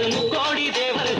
முப்பத்து முக்கோடி தேவர்களே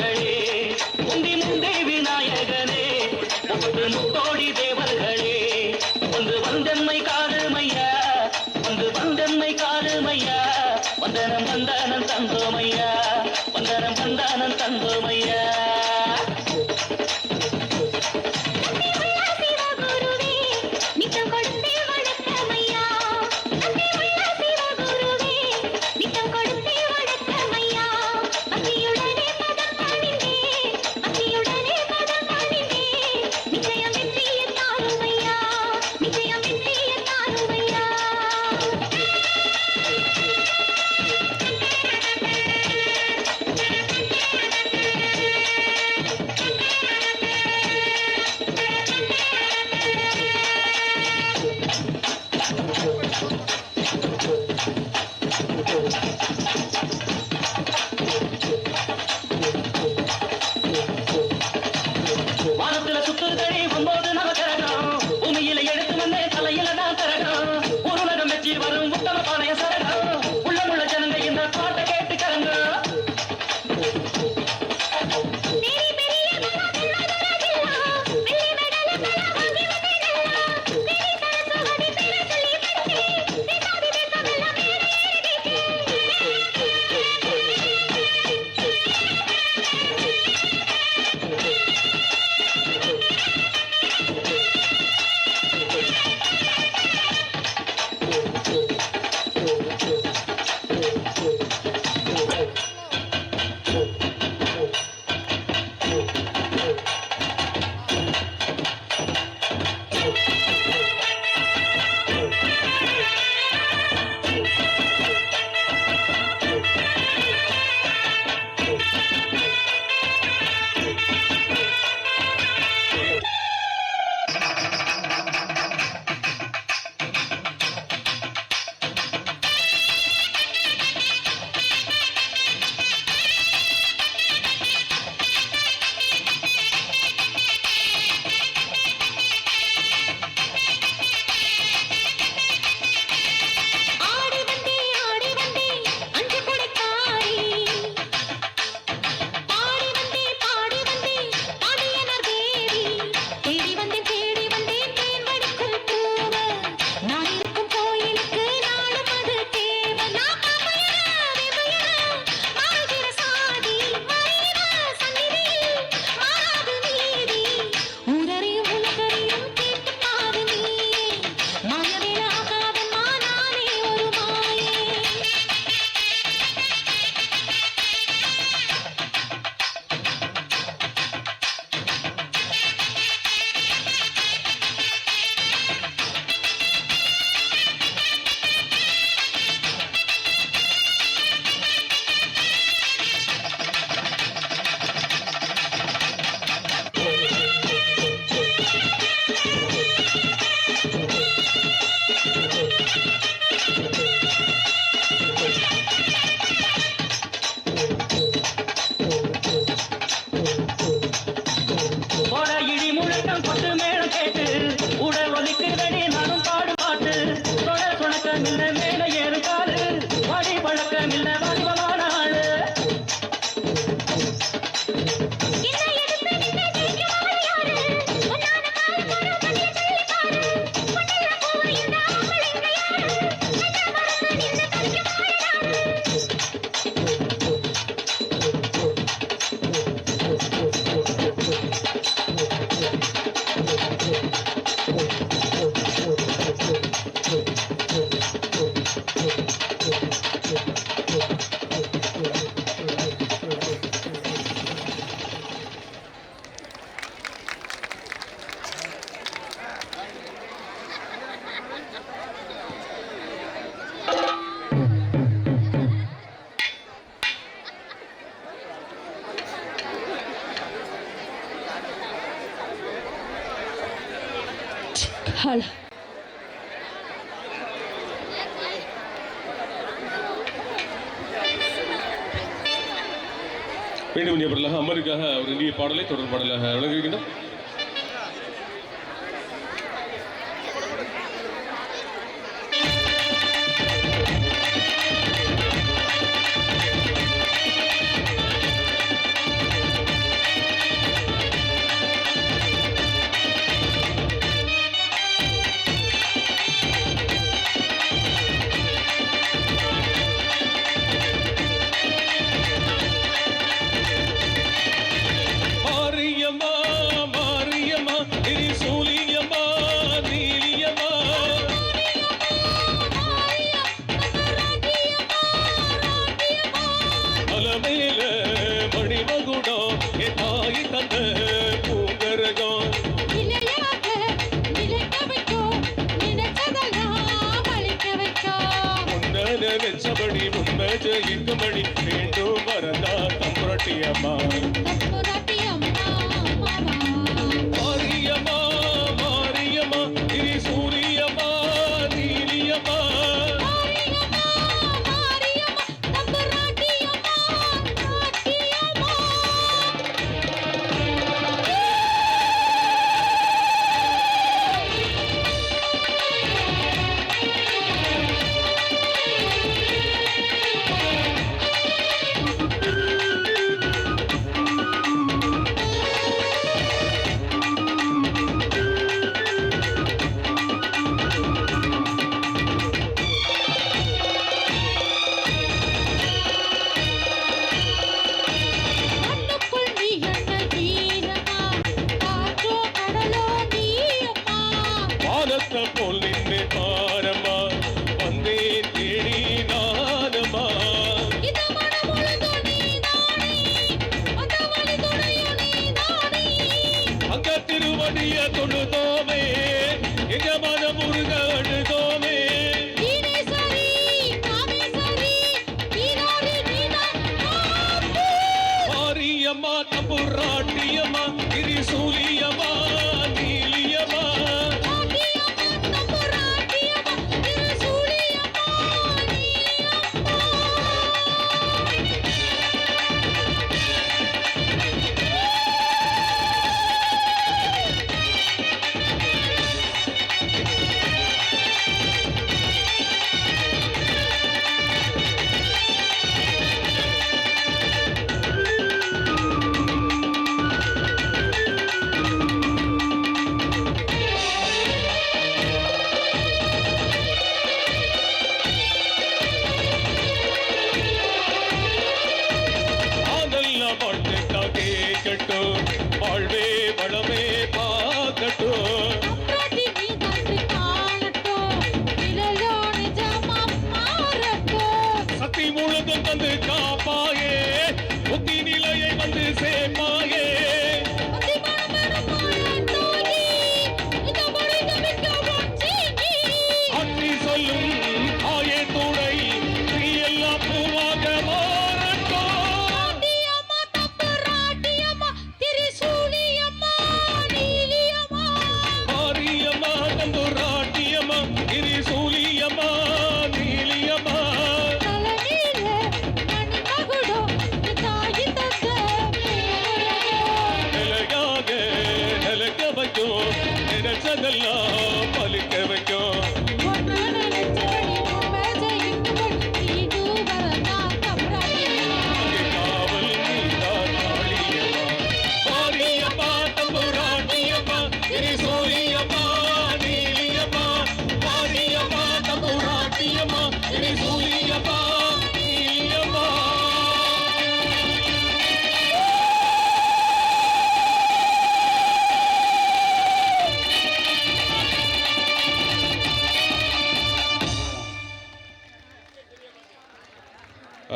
ஹலோ. மீண்டும் அமருக்காக ஒரு இந்திய பாடலை தொடர் பாடலாக வழங்குகின்றோம் திருவடிய தொழுதோமே. எங்க மனம் முருக அழுதோ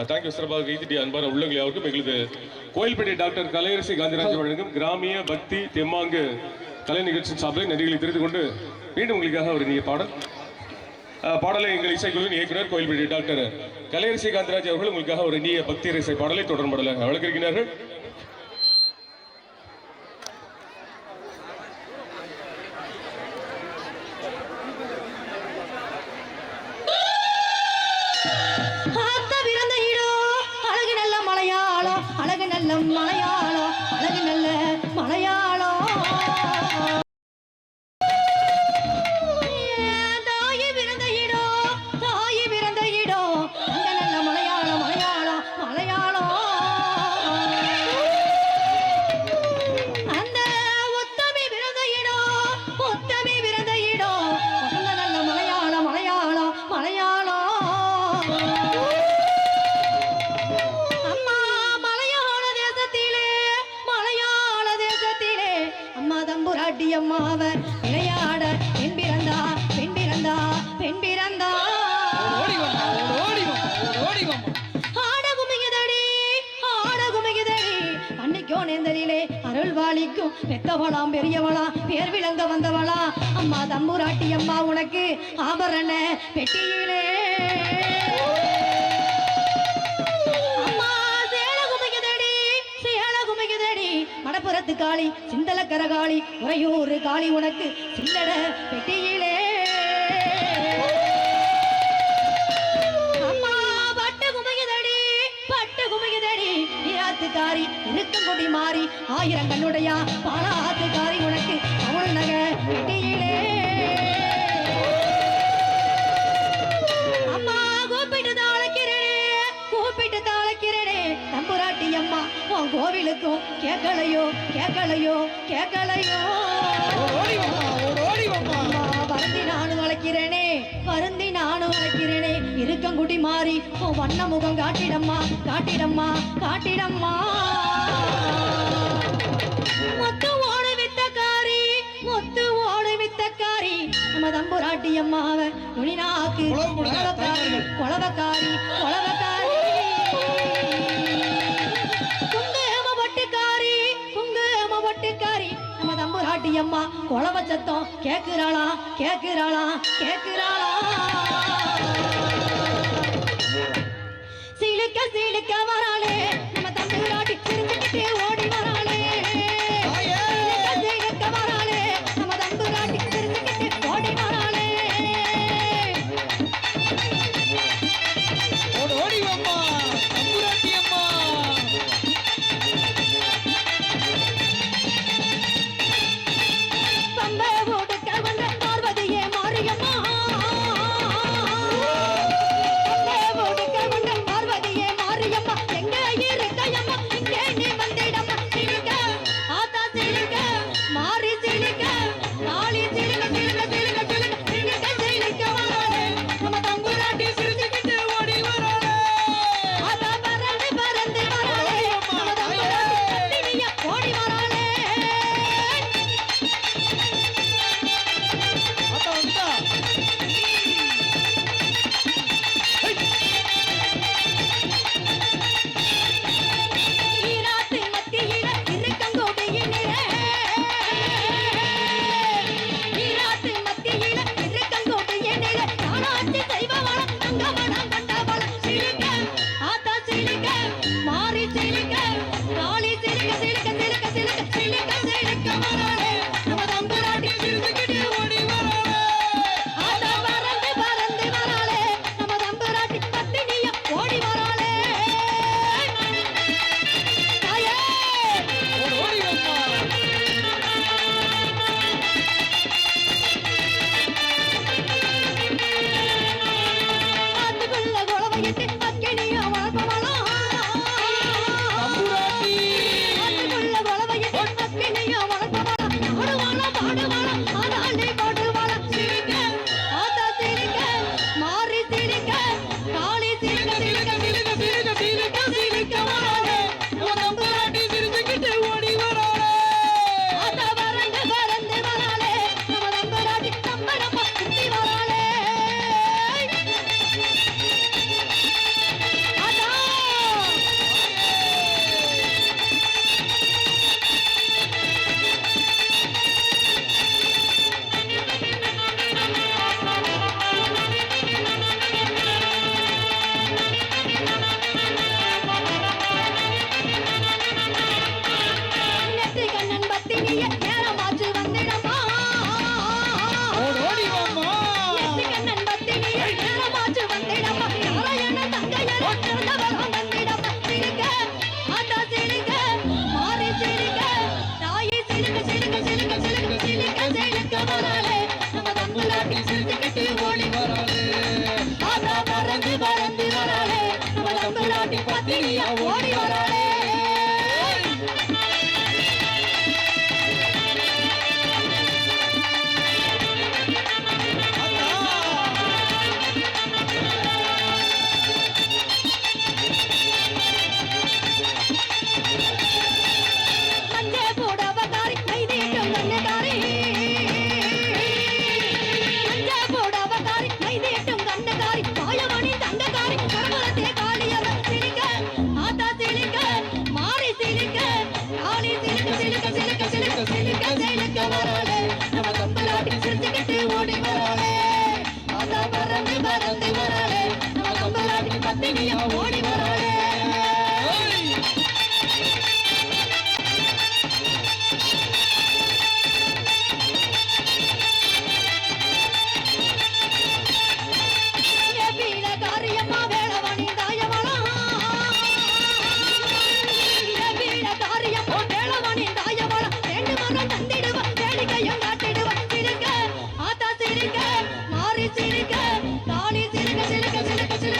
தேங்க்யூ சிறப்பாக கைத்திட்டிய அன்பான உள்ளங்கள் யாருக்கும் எங்களுக்கு கோயில்பேட்டை டாக்டர் கலையரசி காந்திராஜன் வழங்கும் கிராமிய பக்தி தெம்மாங்கு கலை நிகழ்ச்சி சார்பில் நெறிகளை தெரிந்து கொண்டு மீண்டும் உங்களுக்காக ஒரு நீங்க பாடல் பாடலை எங்கள் இசைக்குழுவின் இயக்குனர் கோயில்பேட்டை டாக்டர் கலையரசி காந்திராஜ் அவர்கள் உங்களுக்காக ஒரு நீய பக்தி இசை பாடலை தொடர்படலாக வழங்கிருக்கிறார்கள் கரகாளி சிந்தல கரகாளி உறையூர் காளி உனக்கு சில்லட பெட்டியிலே. ஆத்துக்காரி இருக்கும் கொடி மாறி ஆயிரம் கண்ணுடையா பாலாத்துக்காரி உனக்கு தமிழ் நகர் பெட்டியிலே. கேட்கும் கேட்கலையோ கேட்கலையோ கேட்கலையோ. வருந்தி நானும் அழைக்கிறேனே வருந்தி நானும் அழைக்கிறேனே. இருக்கங்குடி மாறி உன் வண்ண முகம் காட்டிடம்மா காட்டிடம்மா காட்டிடம்மா. மொத்து ஓடு வித்தக்காரி மொத்து ஓடு காரி நம்ம தம்புராட்டி அம்மாவை நுனினாக்கு கொலவக்காரி கொலவக்காரி கொலவக்காரி அம்மா குழவ சத்தம் கேக்குறாளா கேக்குறாளா கேக்குறாளா? சிலுக்க சிலுக்க வராளே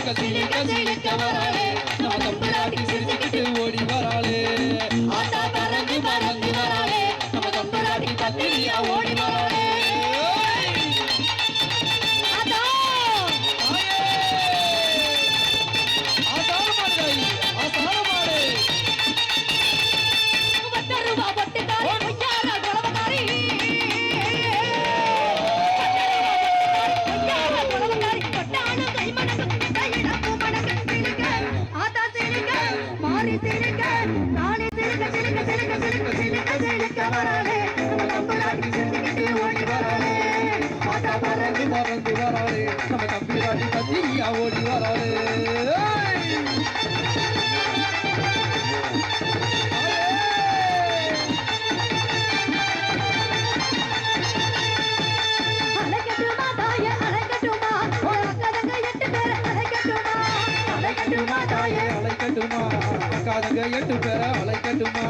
చిలిక చిలిక చిలిక వరాలే. నమకం தீயா ஓடி வராது அலைக்கட்டுமா? அலைக்கட்டுமா? காதங்க எட்டு பேர அலைக்கட்டுமா?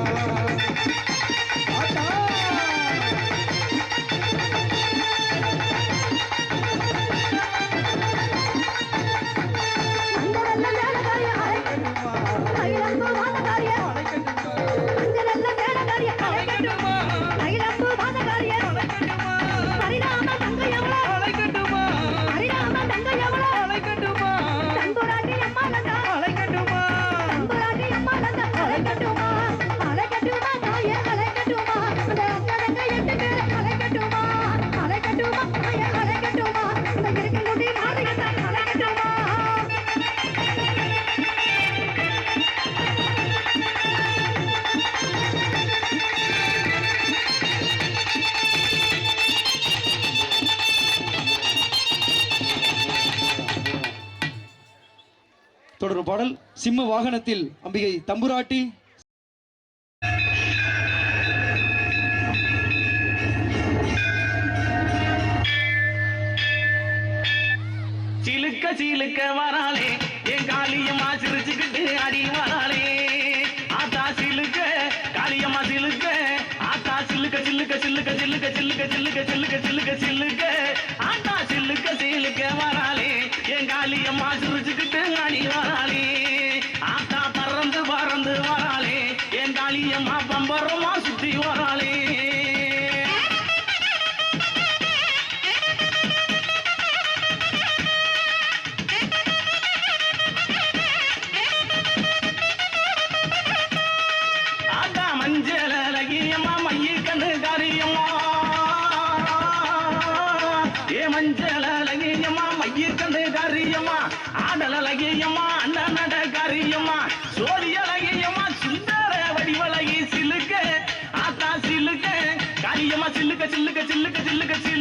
பாடல் சிம்ம வாகனத்தில் அம்பிகை தம்புராட்டி. சிலுக்க சிலுக்க வராளே என் காலியம் ஆசிரிச்சுக்கிட்டு chilka chilka chilka chilka chilka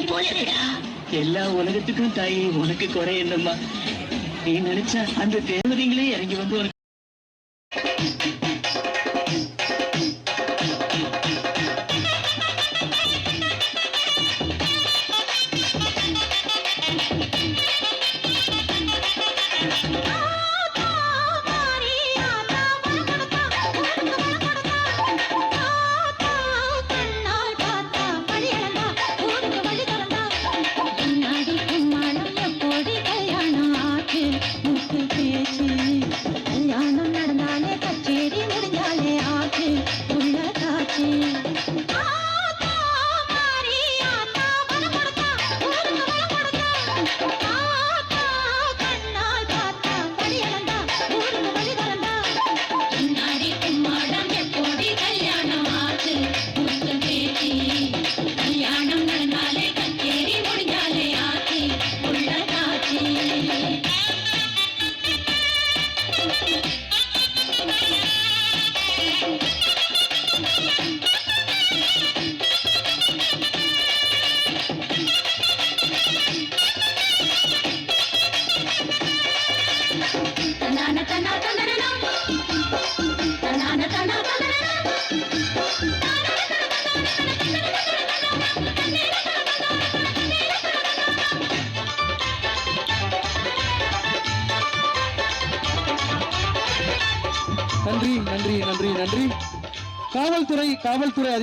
உலகம் போலவேடா எல்லா உலகத்துக்கும் தாய் உனக்கு குறை என்னம்மா? நீ நினைச்சா அந்த தேவதைங்களே இறங்கி வந்து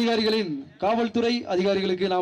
அதிகாரிகளின் காவல்துறை அதிகாரிகளுக்கு நாம்